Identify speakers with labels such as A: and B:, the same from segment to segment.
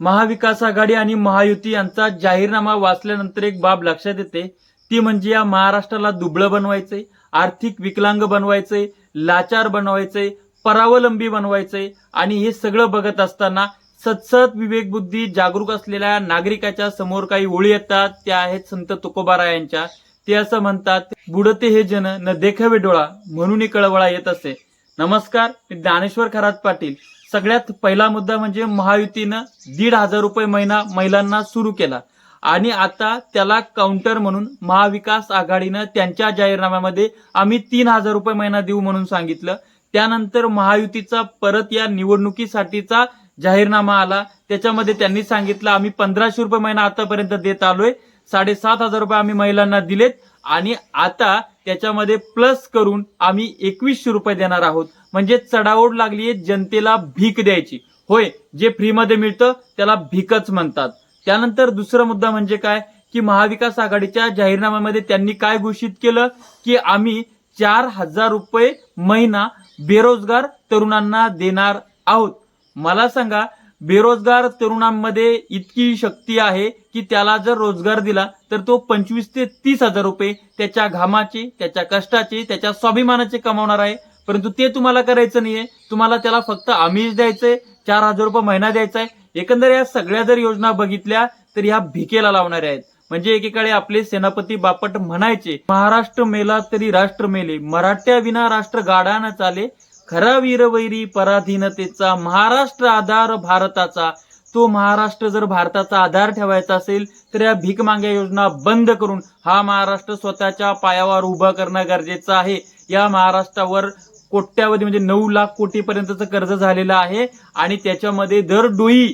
A: महाविकास आघाडी आणि महायुती यांचा जाहीरनामा वाचल्यानंतर एक बाब लक्षात येते. ती म्हणजे या महाराष्ट्राला दुबळं बनवायचंय आर्थिक विकलांग बनवायचंय लाचार बनवायचंय परावलंबी बनवायचंय आणि हे सगळं बघत असताना सतसत विवेकबुद्धी जागरूक असलेल्या नागरिकाच्या समोर काही ओळी येतात. त्या आहेत संत तुकोबारा यांच्या. ते असं म्हणतात बुडते हे जन न देखावे डोळा म्हणून कळवळा येत असे. नमस्कार मी ज्ञानेश्वर खरात पाटील. सगळ्यात पहिला मुद्दा म्हणजे महायुतीनं दीड हजार रुपये महिना महिलांना सुरू केला. आणि आता त्याला काउंटर म्हणून महाविकास आघाडीनं त्यांच्या जाहीरनाम्यामध्ये आम्ही तीन हजार रुपये महिना देऊ म्हणून सांगितलं. त्यानंतर महायुतीचा परत या निवडणुकीसाठीचा जाहीरनामा आला. त्याच्यामध्ये त्यांनी सांगितलं आम्ही पंधराशे रुपये महिना आतापर्यंत देत आलोय. साडेसात हजार रुपये आम्ही महिलांना दिलेत. आणि आता त्याच्यामध्ये प्लस करून आम्ही एकवीसशे रुपये देणार आहोत. म्हणजे चढाओढ लागली आहे जनतेला भीक द्यायची. होय जे फ्रीमध्ये मिळतं त्याला भीकच म्हणतात. त्यानंतर दुसरा मुद्दा म्हणजे काय? की महाविकास आघाडीच्या जाहीरनाम्यामध्ये त्यांनी काय घोषित केलं? की आम्ही चार हजार रुपये महिना बेरोजगार तरुणांना देणार आहोत. मला सांगा बेरोजगार तरुणांमध्ये इतकी शक्ती आहे की त्याला जर रोजगार दिला तर तो पंचवीस ते तीस हजार रुपये त्याच्या घामाचे त्याच्या कष्टाचे त्याच्या स्वाभिमानाचे कमावणार आहे. परंतु ते तुम्हाला करायचं नाहीये. तुम्हाला त्याला फक्त आमिष द्यायचंय चार हजार रुपये महिना द्यायचा आहे एकंदर या सगळ्या जर योजना बघितल्या तर ह्या भिकेला लावणाऱ्या आहेत. म्हणजे एकीकडे आपले सेनापती बापट म्हणायचे महाराष्ट्र मेला तरी राष्ट्र मेले मराठ्या विना राष्ट्र गाडा न चाले खरा वीरवैरी पराधीनतेचा महाराष्ट्र आधार भारताचा. तो महाराष्ट्र जर भारताचा आधार ठेवायचा असेल तर या भीक योजना बंद करून हा महाराष्ट्र स्वतःच्या पायावर उभा करणं गरजेचं आहे. या महाराष्ट्रावर कोट्यावधी म्हणजे नऊ लाख कोटीपर्यंतचं कर्ज झालेलं आहे आणि त्याच्यामध्ये दर डोई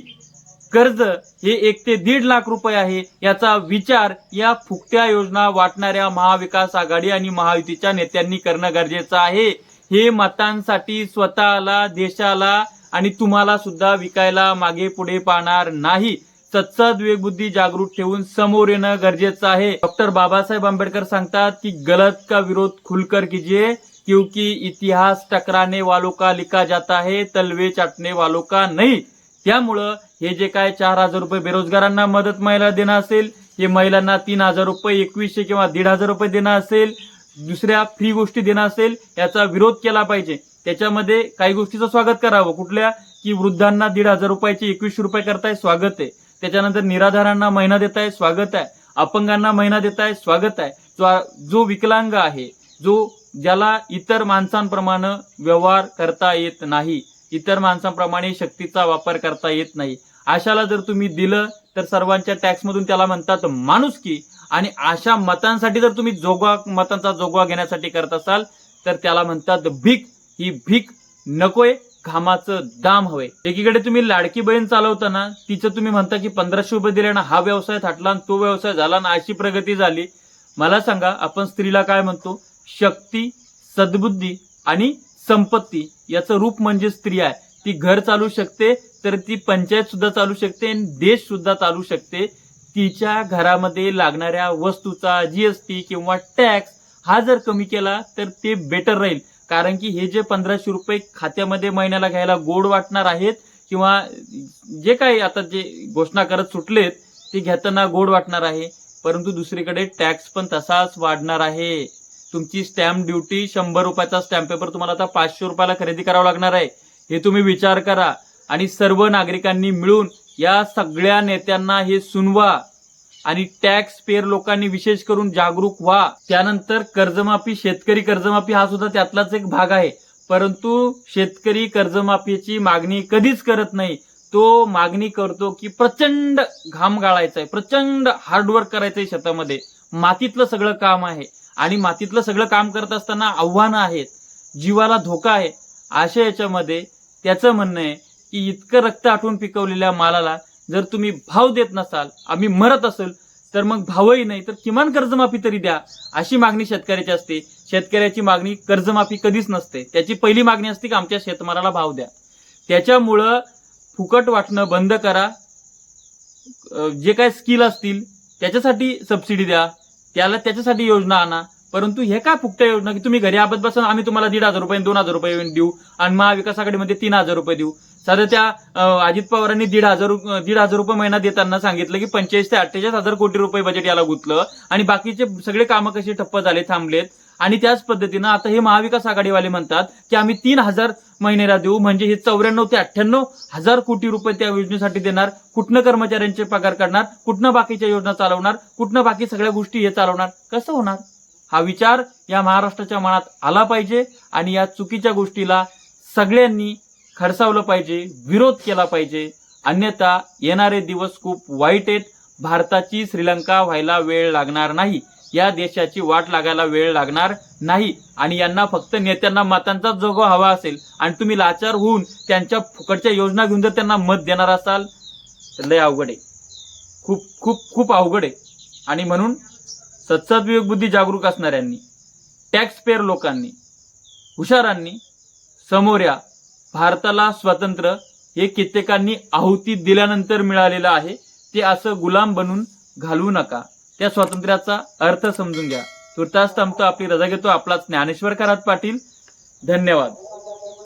A: कर्ज हे एक ते दीड लाख रुपये आहे याचा विचार या फुकट्या योजना वाटणाऱ्या महाविकास आघाडी आणि महायुतीच्या नेत्यांनी करणं गरजेचं आहे. हे मतांसाठी स्वतःला देशाला आणि तुम्हाला सुद्धा विकायला मागे पुढे पाहणार नाही. सत्सद विवेकबुद्धी जागृत ठेवून समोर येणं गरजेचं आहे. डॉक्टर बाबासाहेब आंबेडकर सांगतात की गलत का विरोध खुलकर कीजिए क्योंकि इतिहास टकराने वालों का लिखा जाता है तलवे चाटने वालों का नाही. त्यामुळं हे जे काय चार हजार रुपये बेरोजगारांना मदत महिला देणं असेल हे महिलांना तीन हजार रुपये एकवीसशे किंवा दीड हजार रुपये देणं असेल दुसऱ्या फ्री गोष्टी देणं असेल याचा विरोध केला पाहिजे. त्याच्यामध्ये काही गोष्टीचं स्वागत करावं. कुठल्या? की वृद्धांना दीड हजार रुपयाचे एकवीसशे रुपये करताय स्वागत आहे. त्याच्यानंतर निराधारांना महिना देताय स्वागत आहे. अपंगांना महिना देताय स्वागत आहे. जो- जो विकलांग आहे जो ज्याला इतर माणसांप्रमाणे व्यवहार करता येत नाही इतर माणसांप्रमाणे शक्तीचा वापर करता येत नाही. अशाला जर तुम्ही दिलं तर सर्वांच्या टॅक्समधून त्याला म्हणतात माणूस की आणि अशा मतांसाठी जर तुम्ही जोगवा मतांचा जोगवा घेण्यासाठी करत असाल तर त्याला म्हणतात भीक. ही भीक नकोय घामाचं दाम हवे. एकीकडे तुम्ही लाडकी बहीण चालवताना तिचं तुम्ही म्हणता की पंधराशे रुपये दिले ना हा व्यवसाय थाटला आणि तो व्यवसाय झाला ना अशी प्रगती झाली. मला सांगा आपण स्त्रीला काय म्हणतो? शक्ती सद्बुद्धी आणि संपत्ती याचं रूप म्हणजे स्त्री आहे. ती घर चालू शकते तर ती पंचायत सुद्धा चालू शकते आणि देश सुद्धा चालू शकते. तिच्या घरामध्ये लागणाऱ्या वस्तूचा जीएसटी किंवा टॅक्स हा जर कमी केला तर ते बेटर राहील. कारण की हे जे पंधराशे रुपये खात्यामध्ये महिन्याला घ्यायला गोड वाटणार आहेत किंवा जे काही आता जे घोषणा करत सुटलेत ते घेताना गोड वाटणार आहे. परंतु दुसरीकडे टॅक्स पण तसाच वाढणार आहे. तुमची स्टॅम्प ड्युटी शंभर रुपयाचा स्टॅम्प पेपर तुम्हाला आता पाचशे रुपयाला खरेदी करावा लागणार आहे. हे तुम्ही विचार करा. आणि सर्व नागरिकांनी मिळून या सगळ्या नेत्यांना हे सुनवा आणि टॅक्स पेअर लोकांनी विशेष करून जागरूक व्हा. त्यानंतर कर्जमाफी शेतकरी कर्जमाफी हा सुद्धा त्यातलाच एक भाग आहे. परंतु शेतकरी कर्जमाफीची मागणी कधीच करत नाही. तो मागणी करतो की प्रचंड घाम गाळायचा आहे प्रचंड हार्डवर्क करायचं आहे शेतामध्ये. मातीतलं सगळं काम आहे आणि मातीतलं सगळं काम करत असताना आव्हानं आहेत जीवाला धोका आहे. अशा याच्यामध्ये त्याचं म्हणणं आहे की इतकं रक्त आठवून पिकवलेल्या मालाला जर तुम्ही भाव देत नसाल आम्ही मरत असेल तर मग भावही नाही तर किमान कर्जमाफी तरी द्या अशी मागणी शेतकऱ्याची असते. शेतकऱ्याची मागणी कर्जमाफी कधीच नसते. त्याची पहिली मागणी असते की आमच्या शेतमालाला भाव द्या. त्याच्यामुळं फुकट वाटणं बंद करा. जे काय स्किल असतील त्याच्यासाठी सबसिडी द्या. त्याला त्याच्यासाठी योजना आणा. परंतु हे काय फुकट्या योजना की तुम्ही घरी आबत बसून आम्ही तुम्हाला दीड हजार रुपये दोन हजार रुपये देऊ आणि महाविकास आघाडीमध्ये तीन हजार रुपये देऊ. साधं त्या अजित पवारांनी दीड हजार दीड हजार रुपये महिना देताना सांगितलं की पंचेचाळीस ते अठ्ठेचाळीस हजार कोटी रुपये बजेट याला गुंतलं आणि बाकीचे सगळे कामं कसे ठप्प झाले थांबलेत. आणि त्याच पद्धतीनं आता हे महाविकास आघाडीवाले म्हणतात की आम्ही तीन हजार महिन्याला देऊ म्हणजे हे चौऱ्याण्णव ते अठ्ठ्याण्णव हजार कोटी रुपये त्या योजनेसाठी देणार. कुठनं कर्मचाऱ्यांचे पगार करणार कुठनं बाकीच्या योजना चालवणार कुठनं बाकी सगळ्या गोष्टी हे चालवणार कसं होणार? हा विचार या महाराष्ट्राच्या मनात आला पाहिजे आणि या चुकीच्या गोष्टीला सगळ्यांनी खडसावलं पाहिजे विरोध केला पाहिजे. अन्यथा येणारे दिवस खूप वाईट आहेत. भारताची श्रीलंका व्हायला वेळ लागणार नाही. या देशाची वाट लागायला वेळ लागणार नाही. आणि यांना फक्त नेत्यांना मतांचा जोगो हवा असेल. आणि तुम्ही लाचार होऊन त्यांच्या फुकटच्या योजना घेऊन जर त्यांना मत देणार असाल तर लय अवघड आहे. खूप खूप खूप अवघड आहे. आणि म्हणून सत्सद विवेक बुद्धी जागरूक असणाऱ्यांनी टॅक्स पेअर लोकांनी हुशारांनी समोर या. भारताला स्वातंत्र्य हे कित्येकांनी आहुती दिल्यानंतर मिळालेलं आहे ते असं गुलाम बनून घालवू नका. त्या स्वातंत्र्याचा अर्थ समजून घ्या. तुर्तास थांबतो आपली रजा घेतो. आपला ज्ञानेश्वर करात पाटील. धन्यवाद.